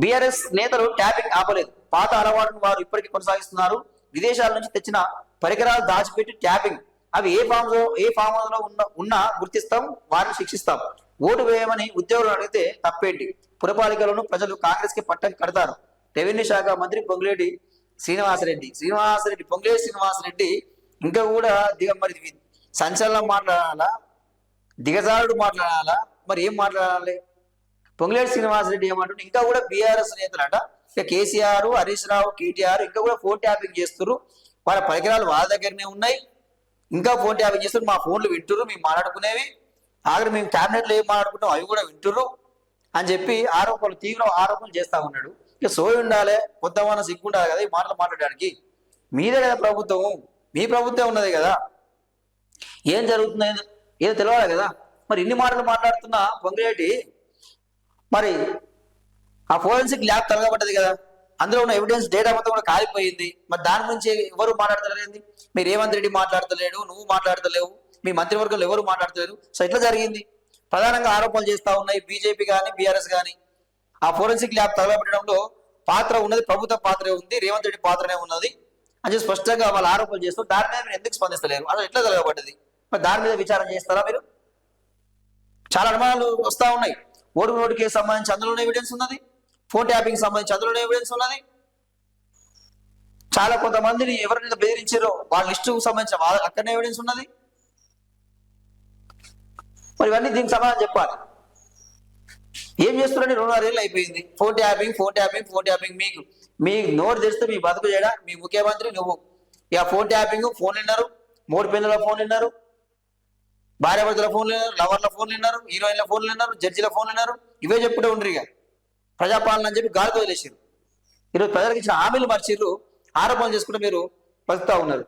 BRS నేతలు tapping ఆపలేదు. పాత అలవాటును వారు ఇప్పటికీ కొనసాగిస్తున్నారు. విదేశాల నుంచి తెచ్చిన పరికరాలు దాచిపెట్టి ట్యాపింగ్. అవి ఏ ఫామ్ ఏ ఫామ్లో ఉన్న ఉన్నా గుర్తిస్తాం వారిని శిక్షిస్తాం. ఓటు వేయమని ఉద్యోగులు అడిగితే తప్పేంటి? పురపాలికలను ప్రజలు కాంగ్రెస్కి పట్టం కడతారు. రెవెన్యూ శాఖ మంత్రి పొంగులేటి శ్రీనివాసరెడ్డి. శ్రీనివాసరెడ్డి పొంగులేటి శ్రీనివాసరెడ్డి ఇంకా కూడా దిగ మరి సంచలనం మాట్లాడాలా? దిగజారుడు మాట్లాడాలా? మరి ఏం మాట్లాడాలి? పొంగులేటి శ్రీనివాసరెడ్డి ఏమంటుంటే ఇంకా కూడా బీఆర్ఎస్ నేతలట. ఇక కేసీఆర్ హరీష్ రావు కేటీఆర్ ఇంకా కూడా ఫోన్ ట్యాపింగ్ చేస్తున్నారు వాళ్ళ పరికరాలు వాళ్ళ దగ్గరనే ఉన్నాయి. ఇంకా ఫోన్ ట్యాపింగ్ చేస్తున్నారు మా ఫోన్లు వింటురు మేము మాట్లాడుకునేవి. ఆఖరి మేము క్యాబినెట్లో ఏం మాట్లాడుకుంటాం అవి కూడా వింటుర్రు అని చెప్పి ఆరోపణలు తీవ్ర ఆరోపణలు చేస్తా ఉన్నాడు. ఇక సోయి ఉండాలి కొంతమంది సిగ్గుండాలి కదా ఈ మాటలు మాట్లాడడానికి. మీదే కదా ప్రభుత్వం. మీ ప్రభుత్వం ఉన్నది కదా. ఏం జరుగుతుంది? ఏదో తెలవాలి కదా. మరి ఇన్ని మాటలు మాట్లాడుతున్నా పొంగిరెడ్డి మరి ఆ ఫోరెన్సిక్ ల్యాబ్ తొలగబడ్డది కదా. అందులో ఉన్న ఎవిడెన్స్ డేటా మొత్తం కూడా కాలిపోయింది. మరి దాని గురించి ఎవరు మాట్లాడతలేదు మీ రేవంత్ రెడ్డి మాట్లాడతలేడు నువ్వు మాట్లాడతలేవు మీ మంత్రివర్గంలో ఎవరు మాట్లాడతలేరు. సో ఎట్లా జరిగింది? ప్రధానంగా ఆరోపణలు చేస్తా ఉన్నాయి బీజేపీ కానీ బీఆర్ఎస్ కానీ ఆ ఫోరెన్సిక్ ల్యాబ్ తగలబెట్టడంలో పాత్ర ఉన్నది ప్రభుత్వ పాత్రే ఉంది రేవంత్ రెడ్డి పాత్రనే ఉన్నది అని స్పష్టంగా వాళ్ళు ఆరోపణలు చేస్తూ దాని మీద మీరు ఎందుకు స్పందిస్తలేరు? అసలు ఎట్లా తగలబడ్డది మరి దాని మీద విచారం చేస్తారా మీరు? చాలా అనుమానాలు వస్తా ఉన్నాయి. ఓటుకు నోటు కేసు సంబంధించి అందులోనే ఎవిడెన్స్ ఉన్నది? ఫోన్ ట్యాపింగ్ సంబంధించి అందులోనే ఎవిడెన్స్ ఉన్నది? చాలా కొంతమందిని ఎవరైనా బెదిరించారో వాళ్ళ లిస్టు సంబంధించిన వాళ్ళ అక్కడనే ఎవిడెన్స్ ఉన్నది? మరి ఇవన్నీ దీనికి సమాధానం చెప్పాలి. ఏం చేస్తున్నారని రెండున్నరేళ్ళు అయిపోయింది. Phone tapping phone tapping phone tapping మీకు. మీ నోరు తెరిస్తే మీ బతుకు చేయడా? మీ ముఖ్యమంత్రి నువ్వు. ఇక ఫోన్ ట్యాపింగ్ ఫోన్ విన్నారు. మూడు పిల్లల ఫోన్ విన్నారు. భార్యాభర్తల ఫోన్లు విన్నారు లవర్ల ఫోన్లు విన్నారు హీరోయిన్ల ఫోన్లు విన్నారు జడ్జిల ఫోన్లు విన్నారు ఇవే చెప్పుకుంటూ ఉండరు ఇక. ప్రజాపాలన అని చెప్పి గాలికి వదిలేసారు ఈరోజు ప్రజలకు ఇచ్చిన హామీలు మర్చిర్రు ఆరోపణలు చేసుకుంటూ మీరు బతుకుతా ఉన్నారు.